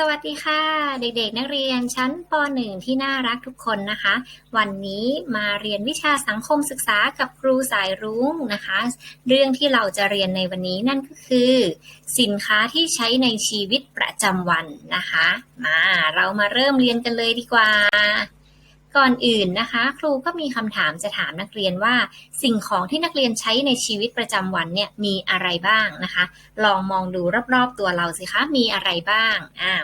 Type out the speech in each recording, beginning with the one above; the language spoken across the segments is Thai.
สวัสดีค่ะ เด็กๆ นักเรียนชั้นป .1 ที่น่ารักทุกคนนะคะ วันนี้มาเรียนวิชาสังคมศึกษากับครูสายรุ้งนะคะ เรื่องที่เราจะเรียนในวันนี้นั่นก็คือ สินค้าที่ใช้ในชีวิตประจำวันนะคะ มาเรามาเริ่มเรียนกันเลยดีกว่า ก่อนอื่นนะคะ ครูก็มีคำถามจะถามนักเรียนว่า สิ่งของที่นักเรียนใช้ในชีวิตประจำวันเนี่ยมีอะไรบ้างนะคะ ลองมองดูรอบๆตัวเราสิคะมีอะไรบ้างอ่า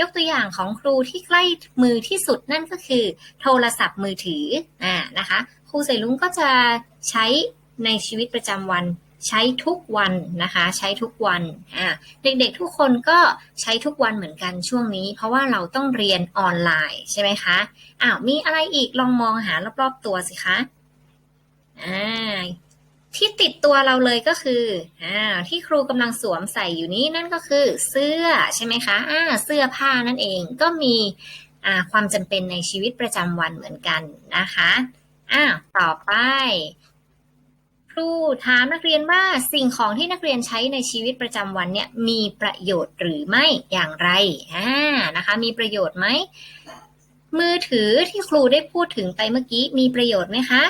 ยกตัวอย่างของครูที่ใกล้มือที่สุดนั่นก็คือ โทรศัพท์มือถืออ่านะคะ ครูใส่ลุงก็จะใช้ในชีวิตประจำวัน ใช้ทุกวันนะคะ ใช้ทุกวันอ่าเด็กๆทุกคนก็ใช้ทุกวันเหมือนกันช่วงนี้ เพราะว่าเราต้องเรียนออนไลน์ใช่ไหมคะอ้าวมีอะไรอีกลองมองหารอบๆตัวสิคะอ่าที่ติดตัวเราเลยก็คืออ่าที่ครูกำลังสวมใส่อยู่นี้นั่นก็คือเสื้อใช่ไหมคะอ่าเสื้อผ้านั่นเองก็มีอ่าความจำเป็นในชีวิตประจำวันเหมือนกันนะคะอ้าวต่อไป รูถามนักเรียนว่าสิ่งของที่นักเรียนใช้ในชีวิตประจำวันเนี่ยมีประโยชน์หรือไม่อย่างไรอ่านะคะ มีประโยชน์ไหมมือถือที่ครูได้พูดถึงไปเมื่อกี้มีประโยชน์ไหมคะ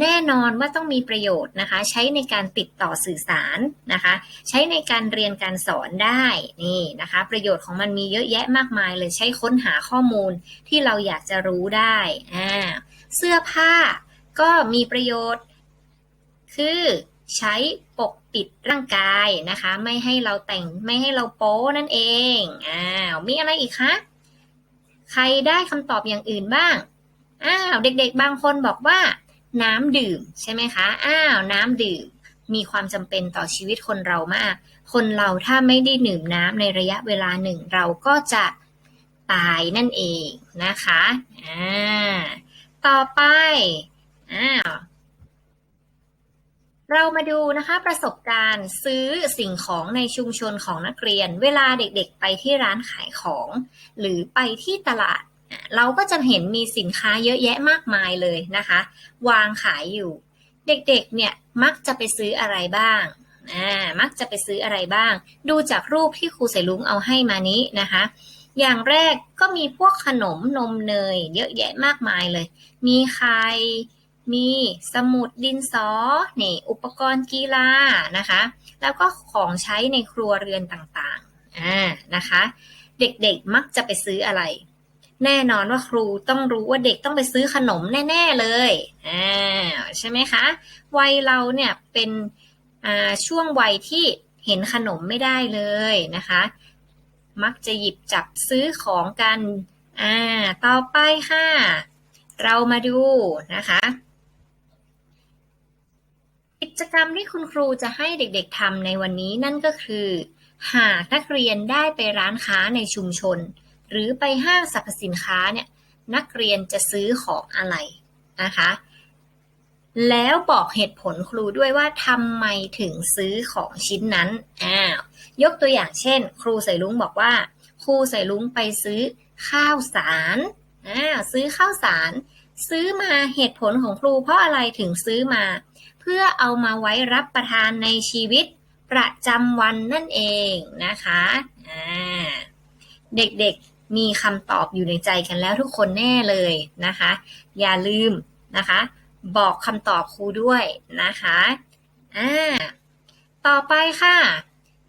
แน่นอนว่าต้องมีประโยชน์นะคะ ใช้ในการติดต่อสื่อสารนะคะ ใช้ในการเรียนการสอนได้นี่นะคะ ประโยชน์ของมันมีเยอะแยะมากมายเลยใช้ค้นหาข้อมูลที่เราอยากจะรู้ได้อ่าเสื้อผ้าก็มีประโยชน์ คือใช้ปกปิดร่างกายนะคะ ไม่ให้เราแต่งไม่ให้เราโป๊นั่นเองอ้าวมีอะไรอีกคะใครได้คำตอบอย่างอื่นบ้างอ้าวเด็กๆ บางคนบอกว่า น้ำดื่มใช่ไหมคะอ้าวน้ำดื่มมีความจำเป็นต่อชีวิตคนเรามาก คนเราถ้าไม่ได้ดื่มน้ำในระยะเวลาหนึ่ง เราก็จะตายนั่นเองนะคะอ่าต่อไปอ้าว เรามาดูนะคะประสบการณ์ซื้อสิ่งของในชุมชนของนักเรียน เวลาเด็กๆ ไปที่ร้านขายของ หรือไปที่ตลาด เราก็จะเห็นมีสินค้าเยอะแยะมากมายเลยนะคะ วางขายอยู่ เด็กๆเนี่ยมักจะไปซื้ออะไรบ้างอ่ามักจะไปซื้ออะไรบ้าง ดูจากรูปที่ครูใส่ลุงเอาให้มานี้นะคะ อย่างแรกก็มีพวกขนมนมเนย เยอะแยะมากมายเลย มีไข่ มีสมุด ดินสอ นี่ อุปกรณ์กีฬานะคะ แล้วก็ของใช้ในครัวเรือนต่างๆอ่านะคะ เด็กๆมักจะไปซื้ออะไร แน่นอนว่าครูต้องรู้ว่าเด็กต้องไปซื้อขนมแน่ ๆเลยอ่าใช่ไหมคะ วัยเราเนี่ยเป็นอ่าช่วงวัยที่เห็นขนมไม่ได้เลยนะคะ มักจะหยิบจับซื้อของกัน อ่า ต่อไปค่ะ เรามาดูนะคะ กิจกรรมที่คุณครูจะให้เด็ก ๆ ทำในวันนี้นั่นก็คือ หากนักเรียนได้ไปร้านค้าในชุมชน หรือไปห้างสรรพสินค้าเนี่ย นักเรียนจะซื้อของอะไรนะคะ แล้วบอกเหตุผลครูด้วยว่าทำไมถึงซื้อของชิ้นนั้นอ้าวยกตัวอย่างเช่น ครูใส่ลุงบอกว่า ครูใส่ลุงไปซื้อข้าวสารอ่าซื้อข้าวสาร ซื้อมาเหตุผลของครูเพราะอะไรถึงซื้อมา เพื่อเอามาไว้รับประทานในชีวิตประจำวันนั่นเองนะคะอ่าเด็กๆมีคำตอบอยู่ในใจกันแล้วทุกคนแน่เลยนะคะ อย่าลืมนะคะ บอกคำตอบครูด้วยนะคะอ่าต่อไปค่ะ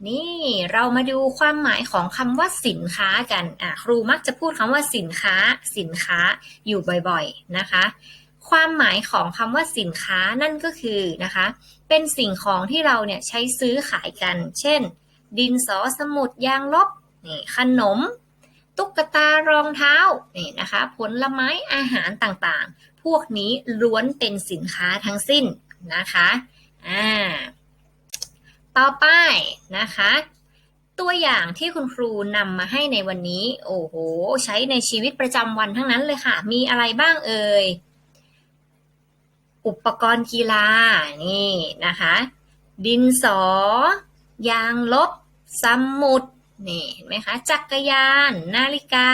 นี่เรามาดูความหมายของคำว่าสินค้ากันอะครูมักจะพูดคำว่าสินค้า สินค้าอยู่บ่อยๆนะคะ ความหมายของคำว่าสินค้านั่นก็คือนะคะ เป็นสิ่งของที่เราเนี่ยใช้ซื้อขายกัน เช่น ดินสอสมุดยางลบนี่ขนม ตุ๊กตารองเท้านี่นะคะ ผลไม้อาหารต่างๆ พวกนี้ล้วนเป็นสินค้าทั้งสิ้นนะคะอ่าต่อไปนะคะ ตัวอย่างที่คุณครูนำมาให้ในวันนี้ โอ้โห ใช้ในชีวิตประจำวันทั้งนั้นเลยค่ะ มีอะไรบ้างเอ่ย อุปกรณ์กีฬา นี่นะคะ ดินสอ ยางลบ สมุด นี่เห็นไหมคะ จักรยาน นาฬิกา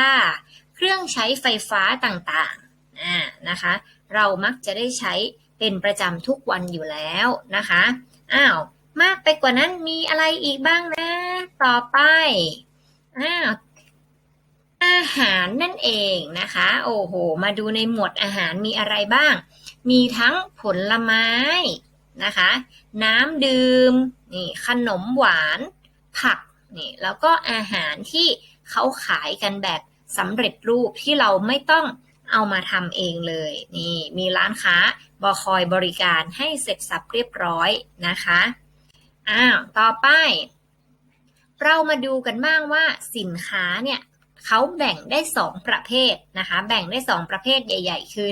เครื่องใช้ไฟฟ้าต่างๆอ่านะคะ เรามักจะได้ใช้เป็นประจำทุกวันอยู่แล้วนะคะ อ้าว มากไปกว่านั้นมีอะไรอีกบ้างนะ ต่อไป อ้าวอาหารนั่นเองนะคะ โอ้โห มาดูในหมวดอาหารมีอะไรบ้าง มีทั้งผลไม้นะคะ น้ำดื่มนี่ขนมหวาน ผักนี่แล้วก็อาหารที่เขาขายกันแบบสำเร็จรูปที่เราไม่ต้องเอามาทำเองเลยนี่มีร้านค้าบอคอยบริการให้เสร็จสับเรียบร้อยนะคะอ้าวต่อไป เรามาดูกันบ้างว่าสินค้าเนี่ย เขาแบ่งได้ 2 ประเภทนะคะ แบ่งได้ 2 ประเภทใหญ่ ๆ คือ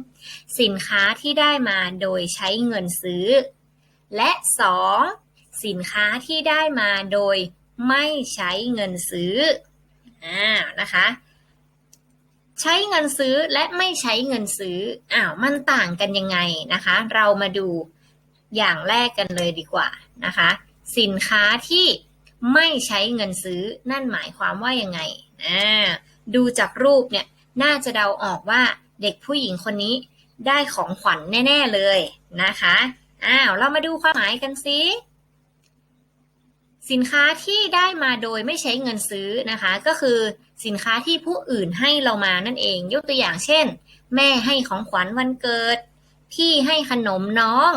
1. สินค้าที่ได้มาโดยใช้เงินซื้อ และ 2. สินค้าที่ได้มาโดยไม่ใช้เงินซื้ออ่านะคะใช้เงินซื้อและไม่ใช้เงินซื้อ อ้าว มันต่างกันยังไงนะคะ เรามาดูอย่างแรกกันเลยดีกว่านะคะ สินค้าที่ไม่ใช้เงินซื้อนั่นหมายความว่ายังไง อ่าดูจากรูปเนี่ยน่าจะเดาออกว่าเด็กผู้หญิงคนนี้ได้ของขวัญแน่ ๆเลยนะคะอ้าวเรามาดูความหมายกันสิสินค้าที่ได้มาโดยไม่ใช้เงินซื้อนะคะ ก็คือสินค้าที่ผู้อื่นให้เรามานั่นเอง ยกตัวอย่างเช่น แม่ให้ของขวัญวันเกิด พี่ให้ขนมน้อง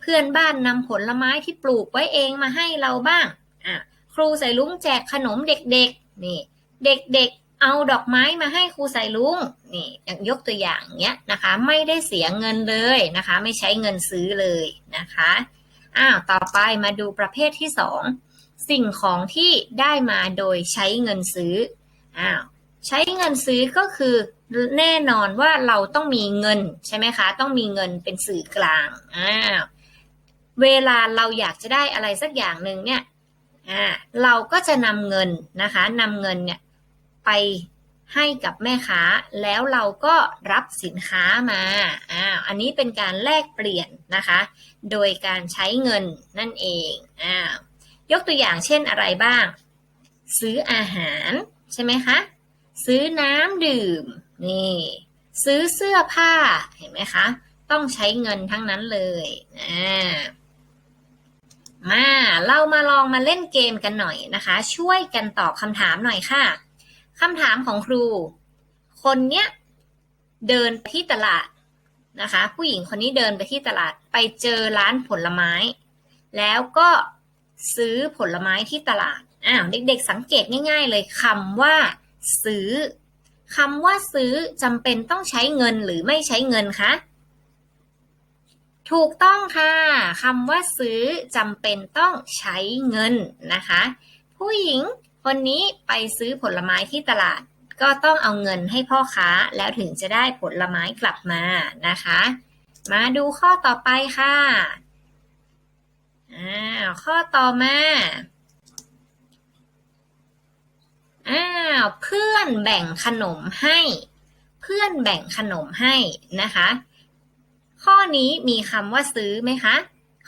เพื่อนบ้านนำผลไม้ที่ปลูกไว้เองมาให้เราบ้างอะครูใส่ลุงแจกขนมเด็กๆนี่ เด็กๆเอาดอกไม้มาให้ครูใส่ลุงนี่ยกตัวอย่างเนี้ยนะคะ ไม่ได้เสียเงินเลยนะคะ ไม่ใช้เงินซื้อเลยนะคะอ้าวต่อไปมาดูประเภทที่สองสิ่งของที่ได้มาโดยใช้เงินซื้ออ้าวใช้เงินซื้อก็คือแน่นอนว่าเราต้องมีเงินใช่ไหมคะ ต้องมีเงินเป็นสื่อกลางอ้าวเวลาเราอยากจะได้อะไรสักอย่างหนึ่งเนี่ยอ่าเราก็จะนำเงินนะคะนำเงินเนี่ย ไปให้กับแม่ค้า แล้วเราก็รับสินค้ามาอ่าอันนี้เป็นการแลกเปลี่ยนนะคะ โดยการใช้เงินนั่นเองอ่ายกตัวอย่างเช่นอะไรบ้าง ซื้ออาหารใช่ไหมคะ ซื้อน้ำดื่มนี่ซื้อเสื้อผ้าเห็นไหมคะ ต้องใช้เงินทั้งนั้นเลยอ่ามาเรามาลองมาเล่นเกมกันหน่อยนะคะ ช่วยกันตอบคำถามหน่อยค่ะ คำถามของครู คนเนี้ยเดินไปที่ตลาดนะคะ ผู้หญิงคนนี้เดินไปที่ตลาดไปเจอร้านผลไม้ แล้วก็ซื้อผลไม้ที่ตลาดอ้าวเด็กๆสังเกตง่ายๆ เลยคำว่า ซื้อคำว่าซื้อจำเป็นต้องใช้เงินหรือไม่ใช้เงินคะถูกต้องค่ะคำว่าซื้อจำเป็นต้องใช้เงินนะคะ ผู้หญิง คนนี้ไปซื้อผลไม้ที่ตลาด ก็ต้องเอาเงินให้พ่อค้าแล้วถึงจะได้ผลไม้กลับมานะคะ มาดูข้อต่อไปค่ะอ้าวข้อต่อมาอ้าวเพื่อนแบ่งขนมให้ เพื่อนแบ่งขนมให้นะคะ ข้อนี้มีคำว่าซื้อไหมคะ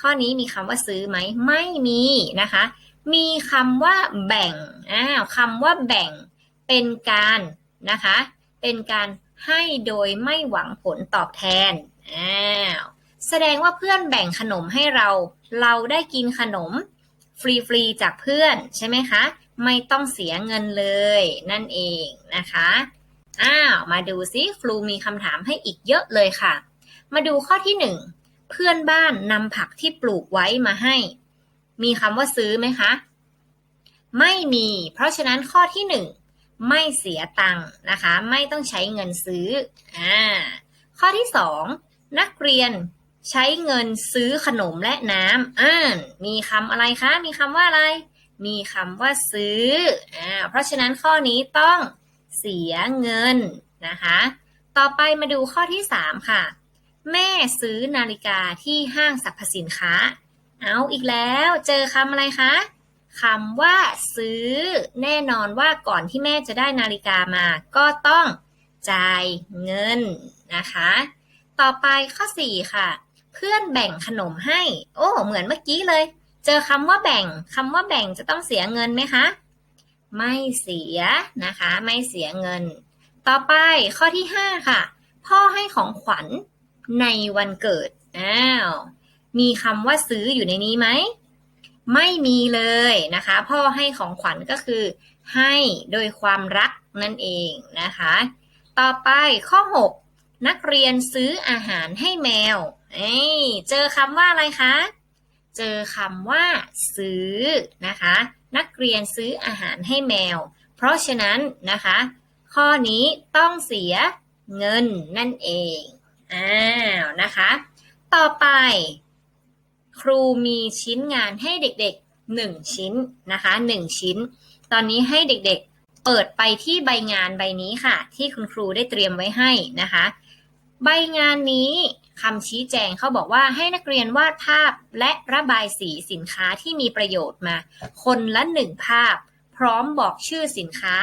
ข้อนี้มีคำว่าซื้อไหมไม่มีนะคะ มีคำว่าแบ่งอ้าวคำว่าแบ่งเป็นการนะคะ เป็นการให้โดยไม่หวังผลตอบแทนอ้าวแสดงว่าเพื่อนแบ่งขนมให้เรา เราได้กินขนมฟรีๆจากเพื่อนใช่ไหมคะ ไม่ต้องเสียเงินเลยนั่นเองนะคะอ้าวมาดูซิครูมีคำถามให้อีกเยอะเลยค่ะ มาดูข้อที่หนึ่งเพื่อนบ้านนำผักที่ปลูกไว้มาให้ มีคำว่าซื้อไหมคะ ไม่มี เพราะฉะนั้นข้อที่หนึ่งไม่เสียตังค์นะคะ ไม่ต้องใช้เงินซื้ออ่าข้อที่สองนักเรียนใช้เงินซื้อขนมและน้ำอ่ามีคำอะไรคะ มีคำว่าอะไร มีคำว่าซื้ออ่าเพราะฉะนั้นข้อนี้ต้องเสียเงินนะคะ ต่อไปมาดูข้อที่สามค่ะ แม่ซื้อนาฬิกาที่ห้างสรรพสินค้า เอาอีกแล้วเจอคำอะไรคะคำว่าซื้อ แน่นอนว่าก่อนที่แม่จะได้นาฬิกามา ก็ต้องจ่ายเงินนะคะ ต่อไปข้อ 4 ค่ะ เพื่อนแบ่งขนมให้ โอ้เหมือนเมื่อกี้เลย เจอคำว่าแบ่งคำว่าแบ่งจะต้องเสียเงินไหมคะ ไม่เสียนะคะ ไม่เสียเงิน ต่อไปข้อที่ 5 ค่ะ พ่อให้ของขวัญในวันเกิดอ้าว มีคำว่าซื้ออยู่ในนี้ไหม ไม่มีเลยนะคะ พ่อให้ของขวัญก็คือ ให้โดยความรักนั่นเองนะคะ ต่อไปข้อ 6 นักเรียนซื้ออาหารให้แมวเอ้เจอคำว่าอะไรคะ เจอคำว่า ซื้อนะคะ นักเรียนซื้ออาหารให้แมว เพราะฉะนั้นนะคะ ข้อนี้ต้องเสียเงินนั่นเองอ้าวนะคะ ต่อไป ครูมีชิ้นงานให้เด็กๆ1ชิ้นนะคะ1ชิ้น ตอนนี้ให้เด็กๆ เปิดไปที่ใบงานใบนี้ค่ะ ที่คุณครูได้เตรียมไว้ให้นะคะ ใบงานนี้คำชี้แจงเขาบอกว่าให้นักเรียนวาดภาพและระบายสีสินค้าที่มีประโยชน์มา คนละหนึ่งภาพ พร้อมบอกชื่อสินค้า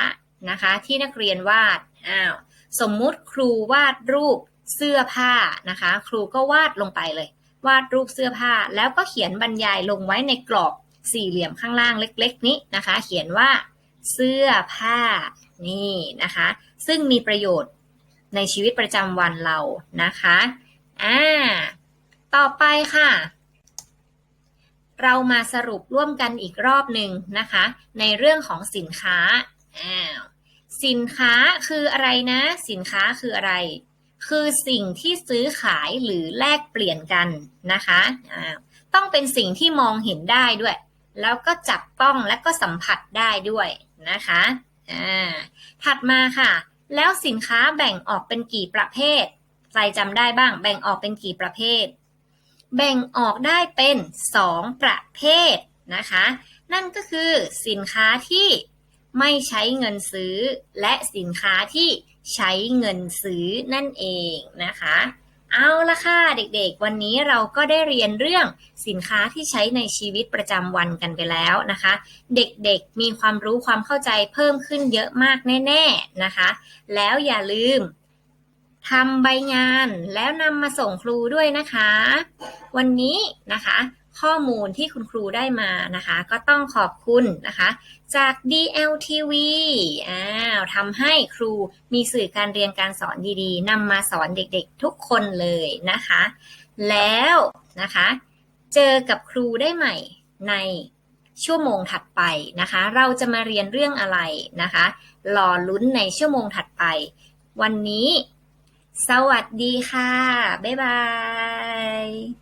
นะคะที่นักเรียนวาดอ้าวสมมุติครูวาดรูปเสื้อผ้านะคะ ครูก็วาดลงไปเลย วาดรูปเสื้อผ้า แล้วก็เขียนบรรยายลงไว้ในกรอบสี่เหลี่ยมข้างล่างเล็ก ๆ นี้นะคะ เขียนว่าเสื้อผ้านี่นะคะ ซึ่งมีประโยชน์ในชีวิตประจำวันเรานะคะอ่าต่อไปค่ะ เรามาสรุปร่วมกันอีกรอบหนึ่งนะคะ ในเรื่องของสินค้าอ้าวสินค้าคืออะไรนะ สินค้าคืออะไร คือสิ่งที่ซื้อขายหรือแลกเปลี่ยนกันนะคะต้องเป็นสิ่งที่มองเห็นได้ด้วย แล้วก็จับต้องและก็สัมผัสได้ด้วยนะคะถัดมาค่ะ แล้วสินค้าแบ่งออกเป็นกี่ประเภทใครจำได้บ้าง แบ่งออกเป็นกี่ประเภท แบ่งออกได้เป็น 2 ประเภทนะคะ นั่นก็คือสินค้าที่ไม่ใช้เงินซื้อและสินค้าที่ ใช้เงินซื้อนั่นเองนะคะ เอาละค่ะเด็กๆ วันนี้เราก็ได้เรียนเรื่องสินค้าที่ใช้ในชีวิตประจำวันกันไปแล้วนะคะ เด็กๆมีความรู้ความเข้าใจเพิ่มขึ้นเยอะมากแน่ๆนะคะ แล้วอย่าลืมทำใบงานแล้วนำมาส่งครูด้วยนะคะ วันนี้นะคะ ข้อมูลที่คุณครูได้มานะคะ ก็ต้องขอบคุณนะคะ จาก DLTV อ้าวทำให้ครูมีสื่อการเรียนการสอนดีๆนำมาสอนเด็กๆทุกคนเลยนะคะ แล้วนะคะ เจอกับครูได้ใหม่ในชั่วโมงถัดไปนะคะ เราจะมาเรียนเรื่องอะไรนะคะรอลุ้นในชั่วโมงถัดไป วันนี้ สวัสดีค่ะ บ๊ายบาย